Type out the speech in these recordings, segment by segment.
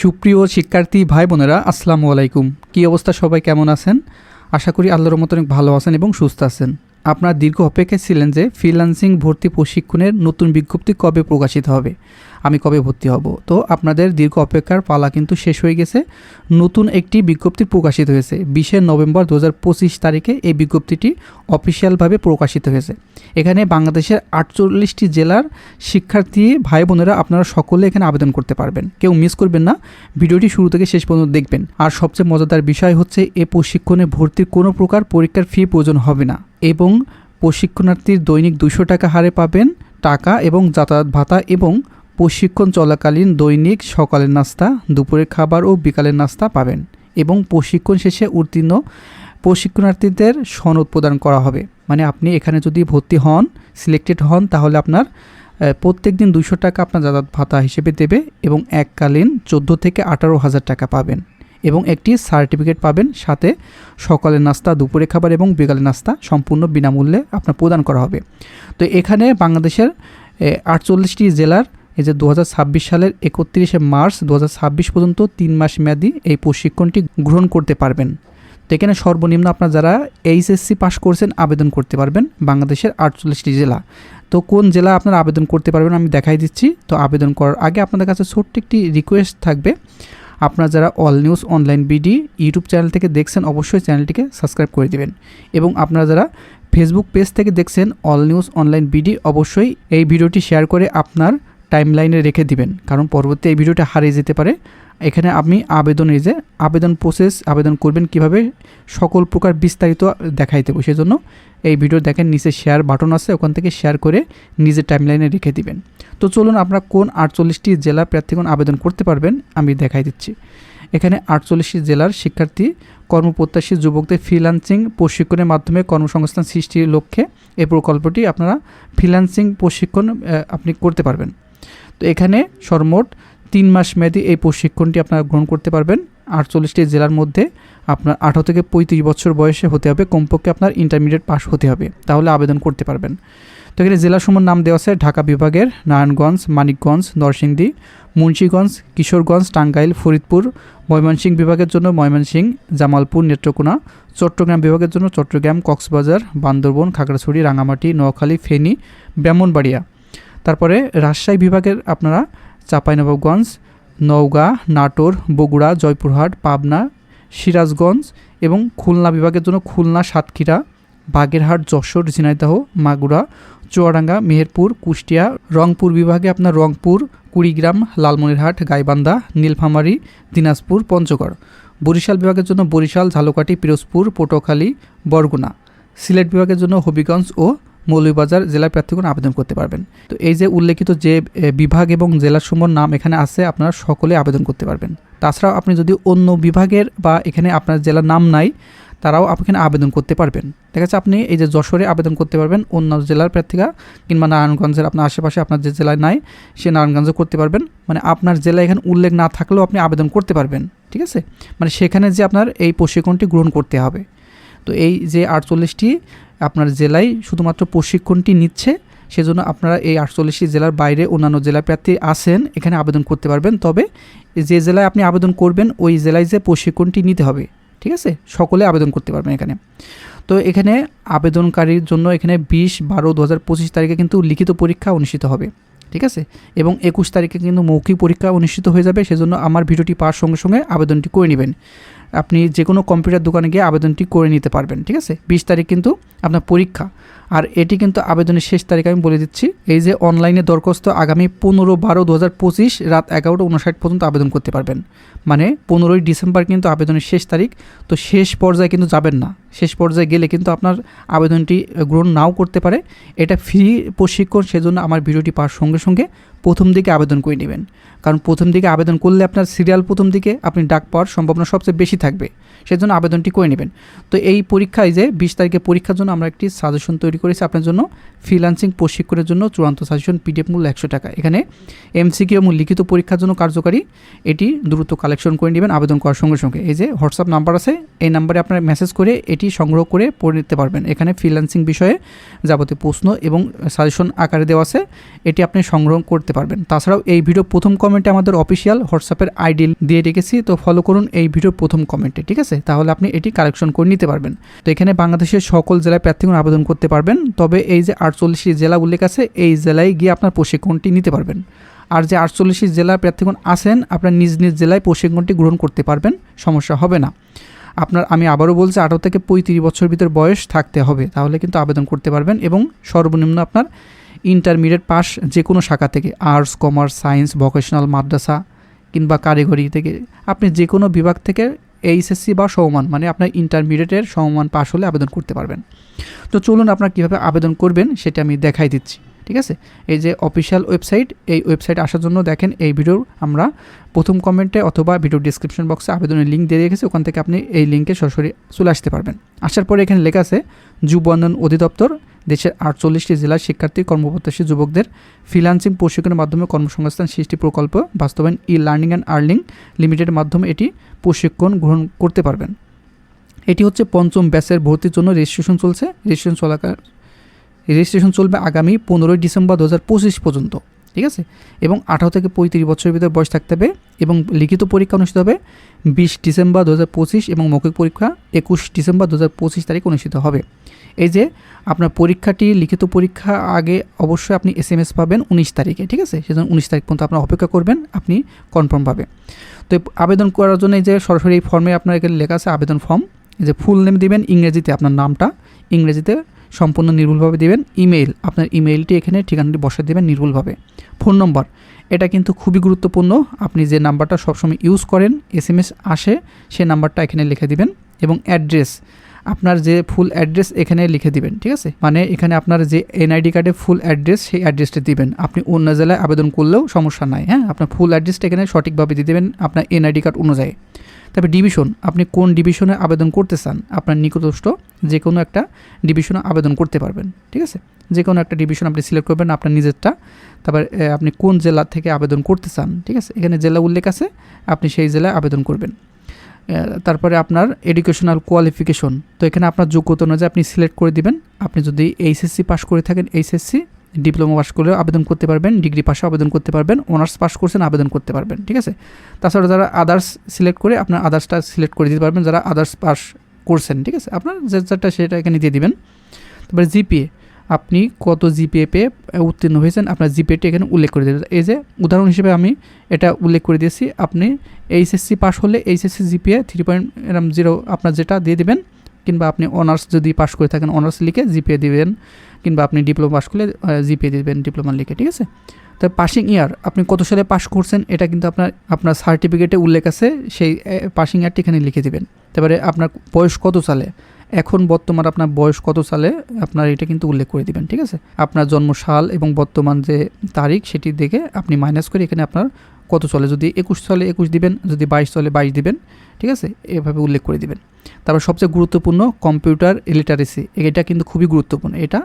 সুপ্রিয় শিক্ষার্থী ভাই বোনেরা আসসালামু আলাইকুম। কী অবস্থা? সবাই কেমন আছেন? আশা করি আল্লাহর মতো অনেক ভালো আছেন এবং সুস্থ আছেন। আপনার দীর্ঘ অপেক্ষায় ছিলেন যে ফ্রিল্যান্সিং ভর্তি প্রশিক্ষণের নতুন বিজ্ঞপ্তি কবে প্রকাশিত হবে? আমি কবে ভর্তি হব? তো আপনাদের দীর্ঘ অপেক্ষার পালা কিন্তু শেষ হয়ে গেছে। নতুন একটি বিজ্ঞপ্তি প্রকাশিত হয়েছে। বিশে নভেম্বর দু পঁচিশ তারিখে এই বিজ্ঞপ্তিটি অফিসিয়ালভাবে প্রকাশিত হয়েছে। এখানে বাংলাদেশের আটচল্লিশটি জেলার শিক্ষার্থী ভাই বোনেরা আপনারা সকলে এখানে আবেদন করতে পারবেন। কেউ মিস করবেন না। ভিডিওটি শুরু থেকে শেষ পর্যন্ত দেখবেন। আর সবচেয়ে মজাদার বিষয় হচ্ছে, এ প্রশিক্ষণে ভর্তির কোনো প্রকার পরীক্ষার ফি প্রয়োজন হবে না। এবং প্রশিক্ষণার্থীর দৈনিক দুশো টাকা হারে পাবেন টাকা এবং যাতায়াত ভাতা এবং প্রশিক্ষণ চলাকালীন দৈনিক সকালের নাস্তা, দুপুরের খাবার ও বিকালের নাস্তা পাবেন এবং প্রশিক্ষণ শেষে উত্তীর্ণ প্রশিক্ষণার্থীদের সনদ প্রদান করা হবে। মানে আপনি এখানে যদি ভর্তি হন সিলেক্টেড হন, তাহলে আপনার প্রত্যেক দিন দুশো টাকা আপনার যাতায়াত ভাতা হিসেবে দেবে এবং এককালীন চোদ্দ থেকে আঠারো হাজার টাকা পাবেন। এবং একটি সার্টিফিকেট পাবেন সাথে সকালের নাস্তা দুপুরে খাবার এবং বিকালের নাস্তা সম্পূর্ণ বিনামূল্যে আপনার প্রদান করা হবে। তো এখানে বাংলাদেশের আটচল্লিশটি জেলার, এই যে দু হাজার ছাব্বিশ সালের একত্রিশে মার্চ দু হাজার ছাব্বিশ পর্যন্ত তিন মাস মেয়াদি এই প্রশিক্ষণটি গ্রহণ করতে পারবেন। তো এখানে সর্বনিম্ন আপনার যারা এইচএসসি পাস করছেন আবেদন করতে পারবেন বাংলাদেশের আটচল্লিশটি জেলা। তো কোন জেলা আপনারা আবেদন করতে পারবেন আমি দেখাই দিচ্ছি। তো আবেদন করার আগে আপনাদের কাছে ছোট্ট একটি রিকোয়েস্ট থাকবে। আপনারা যারা all news online BD YouTube channel থেকে দেখছেন, অবশ্যই চ্যানেলটিকে সাবস্ক্রাইব করে দিবেন। এবং আপনারা যারা ফেসবুক পেজ থেকে দেখছেন, অল নিউজ অনলাইন বিডি, অবশ্যই এই ভিডিওটি শেয়ার করে আপনার টাইমলাইনে রেখে দিবেন। কারণ পরবর্তী এই ভিডিওটা হারিয়ে যেতে পারে। এখানে আপনি আবেদন, এই যে আবেদন প্রসেস আবেদন করবেন কীভাবে, সকল প্রকার বিস্তারিত দেখাই দেবো। সেজন্য এই ভিডিও দেখেন, নিচে শেয়ার বাটন আছে, ওখান থেকে শেয়ার করে নিজের টাইমলাইনে রেখে দিবেন। তো চলুন আপনারা কোন আটচল্লিশটি জেলা প্রার্থীগণ আবেদন করতে পারবেন, আমি দেখাই দিচ্ছি। এখানে আটচল্লিশটি জেলার শিক্ষার্থী, কর্মপ্রত্যাশী যুবকদের ফ্রিল্যান্সিং প্রশিক্ষণের মাধ্যমে কর্মসংস্থান সৃষ্টির লক্ষ্যে এই প্রকল্পটি আপনারা ফ্রিল্যান্সিং প্রশিক্ষণ আপনি করতে পারবেন। তো এখানে সর্বমোট তিন মাস মেয়াদী এই প্রশিক্ষণটি আপনারা গ্রহণ করতে পারবেন। আটচল্লিশটি জেলার মধ্যে আপনার আঠারো থেকে পঁয়ত্রিশ বছর বয়সে হতে হবে, কমপক্ষে আপনার ইন্টারমিডিয়েট পাস হতে হবে, তাহলে আবেদন করতে পারবেন। তো এখানে জেলাসমূহের নাম দেওয়া আছে ঢাকা বিভাগের নারায়ণগঞ্জ, মানিকগঞ্জ, নরসিংদী, মুন্সীগঞ্জ, কিশোরগঞ্জ, টাঙ্গাইল, ফরিদপুর, ময়মনসিংহ বিভাগের জন্য ময়মনসিংহ, জামালপুর, নেত্রকোনা, চট্টগ্রাম বিভাগের জন্য চট্টগ্রাম, কক্সবাজার, বান্দরবন, খাগড়াছড়ি রাঙামাটি নোয়াখালী, ফেনী, ব্রাহ্মণবাড়িয়া। তারপরে রাজশাহী বিভাগের আপনারা চাঁপাইনবাবগঞ্জ, নওগাঁ, নাটোর, বগুড়া, জয়পুরহাট, পাবনা, সিরাজগঞ্জ এবং খুলনা বিভাগের জন্য খুলনা, সাতক্ষীরা বাগেরহাট, যশোর, ঝিনাইদহ, মাগুরা, চুয়াডাঙ্গা, মেহেরপুর, কুষ্টিয়া, রংপুর বিভাগে আপনার রংপুর, কুড়িগ্রাম, লালমনিরহাট, গাইবান্ধা, নীলফামারী, দিনাজপুর, পঞ্চগড়। বরিশাল বিভাগের জন্য বরিশাল, ঝালকাঠি, পিরোজপুর, পটুয়াখালী, বরগুনা। সিলেট বিভাগের জন্য হবিগঞ্জ ও মৌলভীবাজার জেলা প্রার্থীগণ আবেদন করতে পারবেন। তো এই যে উল্লেখিত যে বিভাগ এবং জেলাসমূহের নাম এখানে আছে, আপনারা সকলে আবেদন করতে পারবেন। তাছাড়াও আপনি যদি অন্য বিভাগের বা এখানে আপনার জেলার নাম নাই তারাও এখানে আবেদন করতে পারবেন। ঠিক আছে আপনি এই যে যশোরে আবেদন করতে পারবেন, অন্য জেলার প্রার্থীরা কিংবা নারায়ণগঞ্জের আপনার আশেপাশে আপনার যে জেলায় নাই, সে নারায়ণগঞ্জে করতে পারবেন। মানে আপনার জেলায় এখানে উল্লেখ না থাকলেও আপনি আবেদন করতে পারবেন, ঠিক আছে? মানে সেখানে যে আপনার এই প্রশিক্ষণটি গ্রহণ করতে হবে। তো এই যে আটচল্লিশটি আপনার জেলায় শুধুমাত্র প্রশিক্ষণটি নিচ্ছে, সেজন্য আপনারা এই আটচল্লিশটি জেলার বাইরে অন্যান্য জেলা প্রার্থী আছেন, এখানে আবেদন করতে পারবেন। তবে যে জেলায় আপনি আবেদন করবেন, ওই জেলায় যে প্রশিক্ষণটি নিতে হবে ঠিক আছে? সকলে আবেদন করতে পারবেন এখানে। তো এখানে আবেদনকারীর জন্য এখানে বিশ বারো দু হাজার পঁচিশ তারিখে কিন্তু লিখিত পরীক্ষা অনুষ্ঠিত হবে। ঠিক আছে? এবং একুশ তারিখে কিন্তু মৌখিক পরীক্ষা অনুষ্ঠিত হয়ে যাবে, সেজন্য আমার ভিডিওটি পাওয়ার সঙ্গে সঙ্গে আবেদনটি করে নেবেন। আপনি যে কোনো কম্পিউটার দোকানে গিয়ে আবেদনটি করে নিতে পারবেন, ঠিক আছে? বিশ তারিখ কিন্তু আপনার পরীক্ষা। আর এটি কিন্তু আবেদনের শেষ তারিখ আমি বলে দিচ্ছি। এই যে অনলাইনে দরখাস্ত আগামী পনেরো বারো দু হাজার পঁচিশ রাত এগারোটা উনষাট পর্যন্ত আবেদন করতে পারবেন। মানে পনেরোই ডিসেম্বর কিন্তু আবেদনের শেষ তারিখ। তো শেষ পর্যায়ে কিন্তু যাবেন না। শেষ পর্যায়ে গেলে কিন্তু আপনার আবেদনটি গ্রহণ নাও করতে পারে। এটা ফ্রি প্রশিক্ষণ, সেজন্য আমার ভিডিওটি পাওয়ার সঙ্গে সঙ্গে প্রথম দিকে আবেদন করে নেবেন। কারণ প্রথম দিকে আবেদন করলে আপনার সিরিয়াল প্রথম দিকে আপনি ডাক পাওয়ার সম্ভাবনা সবচেয়ে বেশি থাকবে। সেজন্য আবেদনটি করে নেবেন। তো এই পরীক্ষায় যে বিশ তারিখে পরীক্ষার জন্য আমরা একটি সাজেশন তৈরি করেছি আপনার জন্য ফ্রিলান্সিং প্রশিক্ষণের জন্য চূড়ান্ত সাজেশন পিডিএফ মূল্য একশো টাকা। এখানে এমসিকিউ এবং লিখিত পরীক্ষার জন্য কার্যকারী, এটি দ্রুত কালেকশন করে নেবেন, আবেদন করার সঙ্গে সঙ্গে। এই যে হোয়াটসঅ্যাপ নাম্বার আছে, এই নাম্বারে আপনার মেসেজ করে এটি সংগ্রহ করে পড়ে নিতে পারবেন। এখানে ফ্রিল্যান্সিং বিষয়ে যাবতীয় প্রশ্ন এবং সাজেশন আকারে দেওয়া আছে, এটি আপনি সংগ্রহ করতে পারবেন। তাছাড়াও এই ভিডিও প্রথম কমেন্টে আমাদের অফিসিয়াল হোয়াটসঅ্যাপের আইডি দিয়ে রেখেছি, তো ফলো করুন এই ভিডিওর প্রথম কমেন্টে ঠিক আছে? তাহলে আপনি এটি কালেকশন করে নিতে পারবেন। তো এখানে বাংলাদেশের সকল জেলায় প্রার্থীগণ আবেদন করতে পারবেন। তবে এই যে আটচল্লিশটি জেলা উল্লেখ আছে, এই জেলায় গিয়ে আপনার প্রশিক্ষণটি নিতে পারবেন। আর যে আটচল্লিশটি জেলার প্রার্থীগণ আছেন, আপনার নিজ নিজ জেলায় প্রশিক্ষণটি গ্রহণ করতে পারবেন, সমস্যা হবে না। আপনার, আমি আবারও বলছি, আঠারো থেকে পঁয়ত্রিশ বছর ভিতর বয়স থাকতে হবে। তাহলে কিন্তু আবেদন করতে পারবেন এবং সর্বনিম্ন আপনার ইন্টারমিডিয়েট পাস যে কোনো শাখা থেকে, আর্টস, কমার্স, সায়েন্স, ভোকেশনাল, মাদ্রাসা কিংবা কারিগরি থেকে। আপনি যে কোনো বিভাগ থেকে এইচএসসি বা সমমান মানে আপনার ইন্টারমিডিয়েটের সমমান পাশ হলে আবেদন করতে পারবেন। তো চলুন আপনার কীভাবে আবেদন করবেন সেটা আমি দেখাই দিচ্ছি। ঠিক আছে? এই যে অফিসিয়াল ওয়েবসাইট এই ওয়েবসাইট আসার জন্য দেখেন এই ভিডিওর আমরা প্রথম কমেন্টে অথবা ভিডিও ডিসক্রিপশন বক্সে আবেদনের লিঙ্ক দিয়ে রেখেছি, ওখান থেকে আপনি এই লিঙ্কে সরাসরি চলে আসতে পারবেন। আসার পরে এখানে লেখা আছে, যুব উন্নয়ন অধিদপ্তর, দেশের আটচল্লিশটি জেলার শিক্ষার্থী, কর্মপ্রত্যাশী যুবকদের ফ্রিলান্সিং প্রশিক্ষণের মাধ্যমে কর্মসংস্থান সৃষ্টি প্রকল্প, বাস্তবায়ন ই লার্নিং অ্যান্ড আর্নিং লিমিটেডের মাধ্যমে এটি প্রশিক্ষণ গ্রহণ করতে পারবেন। এটি হচ্ছে পঞ্চম ব্যাচের ভর্তির জন্য রেজিস্ট্রেশন চলছে। রেজিস্ট্রেশন চলাকার রেজিস্ট্রেশন চলবে আগামী পনেরোই ডিসেম্বর দু পঁচিশ পর্যন্ত, ঠিক আছে? এবং আঠারো থেকে পঁয়ত্রিশ বছরের ভিতরে বয়স থাকতে হবে এবং লিখিত পরীক্ষা অনুষ্ঠিত হবে বিশ ডিসেম্বর দু হাজার পঁচিশ এবং মৌখিক পরীক্ষা একুশ ডিসেম্বর দু হাজার পঁচিশ তারিখ অনুষ্ঠিত হবে। এই যে আপনার পরীক্ষাটি, লিখিত পরীক্ষা আগে অবশ্যই আপনি এস এম এস পাবেন উনিশ তারিখে, ঠিক আছে? সেজন্য উনিশ তারিখ পর্যন্ত আপনার অপেক্ষা করবেন, আপনি কনফার্ম পাবে তো আবেদন করার জন্য এই যে সরাসরি এই ফর্মে আপনার এখানে লেখা আছে আবেদন ফর্ম যে ফুল নেম দিবেন, ইংরেজিতে আপনার নামটা, ইংরেজিতে সম্পূর্ণ নির্ভুলভাবে দেবেন। ইমেইল, আপনার ইমেইলটি এখানে ঠিকানাটি বসে দেবেন নির্ভুলভাবে। ফোন নম্বর, এটা কিন্তু খুবই গুরুত্বপূর্ণ। আপনি যে নাম্বারটা সবসময় ইউজ করেন এস এম এস আসে সে নাম্বারটা এখানে লিখে দিবেন এবং অ্যাড্রেস, আপনার যে ফুল অ্যাড্রেস এখানে লিখে দিবেন, ঠিক আছে? মানে এখানে আপনার যে এনআইডি কার্ডে ফুল অ্যাড্রেস, সেই অ্যাড্রেসটা দিবেন। আপনি অন্য জেলায় আবেদন করলেও সমস্যা নাই হ্যাঁ? আপনার ফুল অ্যাড্রেসটা এখানে সঠিকভাবে দিয়ে দেবেন, আপনার এনআইডি কার্ড অনুযায়ী। তবে ডিভিশন আপনি কোন ডিভিশনে আবেদন করতে চান, আপনার নিকটস্থ যে কোনো একটা ডিভিশনে আবেদন করতে পারবেন, ঠিক আছে? যে কোনো একটা ডিভিশন আপনি সিলেক্ট করবেন, আপনার নিজেরটা, তারপর আপনি কোন জেলা থেকে আবেদন করতে চান, ঠিক আছে? এখানে জেলা উল্লেখ আছে, আপনি সেই জেলায় আবেদন করবেন। তারপরে আপনার এডুকেশনাল কোয়ালিফিকেশন তো এখানে আপনার যোগ্যতা অনুযায়ী আপনি সিলেক্ট করে দিবেন। আপনি যদি এইচএসসি পাস করে থাকেন এইচএসসি ডিপ্লোমা পাস করলেও আবেদন করতে পারবেন, ডিগ্রি পাশে আবেদন করতে পারবেন, অনার্স পাস করছেন আবেদন করতে পারবেন, ঠিক আছে? তাছাড়া যারা আদার্স সিলেক্ট করে আপনার আদার্সটা সিলেক্ট করে দিতে পারবেন, যারা আদার্স পাস করছেন, ঠিক আছে? আপনার যে যেটা সেটা এখানে দিয়ে দিবেন। তারপরে জিপিএ আপনি কত জিপিএ পেয়ে উত্তীর্ণ হয়েছেন, আপনার জিপিএটি এখানে উল্লেখ করে দেবেন। এই যে উদাহরণ হিসেবে আমি এটা উল্লেখ করে দিয়েছি, আপনি এইচএসসি পাস হলে HSC GPA three point zero আপনার যেটা দিয়ে দেবেন কিংবা আপনি অনার্স যদি পাস করে থাকেন অনার্স লিখে জিপিএ দিবেন, কিংবা আপনি ডিপ্লোমা পাস করলে জিপিএ দিবেন ডিপ্লোমা লিখে, ঠিক আছে? তো পাসিং ইয়ার আপনি কত সালে পাস করছেন, এটা কিন্তু আপনার আপনার সার্টিফিকেটে উল্লেখ আছে, সেই পাসিং ইয়ারটি এখানে লিখে দিবেন। তারপরে আপনার বয়স কত সালে? এখন বর্তমান আপনার বয়স কত সালে? আপনার এটা কিন্তু উল্লেখ করে দিবেন, ঠিক আছে? আপনার জন্ম সাল এবং বর্তমান যে তারিখ, সেটি দেখে আপনি মাইনাস করে এখানে আপনার কত চলে? যদি একুশ সালে একুশ দিবেন। যদি বাইশ চলে, বাইশ দিবেন। ঠিক আছে? এভাবে উল্লেখ করে দিবেন। তারপর সবচেয়ে গুরুত্বপূর্ণ কম্পিউটার লিটারেসি এটা কিন্তু খুবই গুরুত্বপূর্ণ। এটা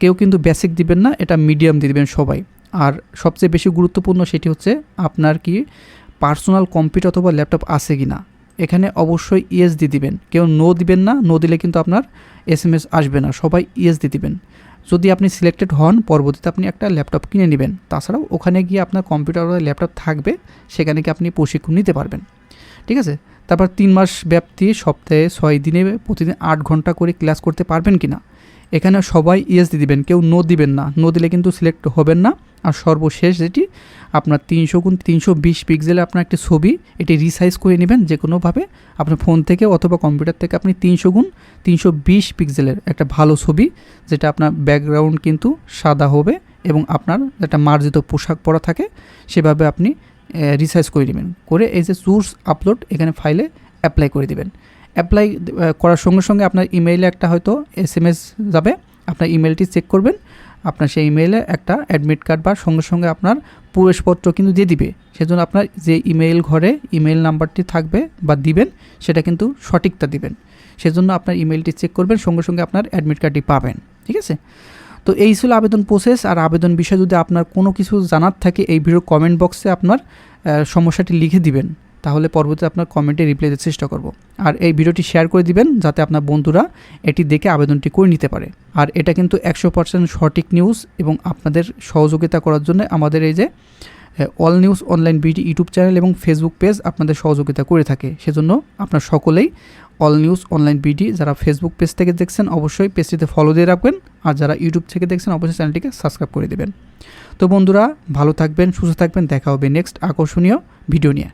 কেউ কিন্তু বেসিক দিবেন না, এটা মিডিয়াম দিয়ে দেবেন সবাই। আর সবচেয়ে বেশি গুরুত্বপূর্ণ সেটি হচ্ছে আপনার কি পার্সোনাল কম্পিউটার অথবা ল্যাপটপ আছে কি না। এখানে অবশ্যই ইএস দিয়ে দিবেন। কেউ নো দিবেন না। নো দিলে কিন্তু আপনার এস আসবে না। সবাই ইএস দিয়ে দিবেন। যদি আপনি সিলেক্টেড হন, পরবর্তীতে আপনি একটা ল্যাপটপ কিনে নেবেন। তাছাড়াও ওখানে গিয়ে আপনার কম্পিউটার ল্যাপটপ থাকবে, সেখানে গিয়ে আপনি প্রশিক্ষণ নিতে পারবেন। ঠিক আছে? তারপর তিন মাস ব্যাপ্তি সপ্তাহে ছয় দিনে প্রতিদিন আট ঘণ্টা করে ক্লাস করতে পারবেন কি না এখানে সবাই ইয়েস দিয়ে দিবেন, কেউ নো দিবেন না। নো দিলে কিন্তু সিলেক্ট হবেন না। আর সর্বশেষ যেটি, আপনার তিনশো গুণ তিনশো বিশ পিক্সেলে আপনার একটি ছবি, এটি রিসাইজ করে নেবেন যে কোনোভাবে আপনার ফোন থেকে অথবা কম্পিউটার থেকে আপনি তিনশো গুণ তিনশো বিশ পিক্সেলের একটা ভালো ছবি, যেটা আপনার ব্যাকগ্রাউন্ড কিন্তু সাদা হবে এবং আপনার একটা মার্জিত পোশাক পরা থাকে, সেভাবে আপনি রিসার্চ করে নেবেন। করে এই যে সোর্স আপলোড এখানে ফাইলে অ্যাপ্লাই করে দেবেন। অ্যাপ্লাই করার সঙ্গে সঙ্গে আপনার ইমেইলে একটা হয়তো এস এম এস যাবে। আপনার ইমেলটি চেক করবেন। আপনার সেই ইমেইলে একটা অ্যাডমিট কার্ড বা সঙ্গে সঙ্গে আপনার প্রবেশপত্র কিন্তু দিয়ে দিবে। সেজন্য আপনার যে ইমেইল ঘরে ইমেইল নাম্বারটি থাকবে বা দিবেন, সেটা কিন্তু সঠিকটা দিবেন। সেজন্য আপনার ইমেলটি চেক করবেন, সঙ্গে সঙ্গে আপনার অ্যাডমিট কার্ডটি পাবেন। ঠিক আছে? তো এই ছিল আবেদন প্রসেস আর আবেদন বিষয়ে যদি আপনার কোনো কিছু জানার থাকে, এই ভিডিও কমেন্ট বক্সে আপনার সমস্যাটি লিখে দিবেন। তাহলে পরবর্তীতে আপনার কমেন্টে রিপ্লাই দেওয়ার চেষ্টা করব। আর এই ভিডিওটি শেয়ার করে দিবেন যাতে আপনার বন্ধুরা এটি দেখে আবেদনটি করে নিতে পারে। আর এটা কিন্তু একশো পার্সেন্ট সঠিক নিউজ এবং আপনাদের সহযোগিতা করার জন্য আমাদের এই যে all news online BD YouTube channel এবং ফেসবুক পেজ আপনাদের সহযোগিতা করে থাকে। সেজন্য আপনার সকলেই অল নিউজ অনলাইন বিডি যারা ফেসবুক পেজ থেকে দেখছেন অবশ্যই পেজটিতে ফলো দিয়ে রাখবেন। আর যারা ইউটিউব থেকে দেখছেন অবশ্যই চ্যানেলটিকে সাবস্ক্রাইব করে দেবেন। তো বন্ধুরা, ভালো থাকবেন, সুস্থ থাকবেন। দেখা হবে নেক্সট আকর্ষণীয় ভিডিও নিয়ে।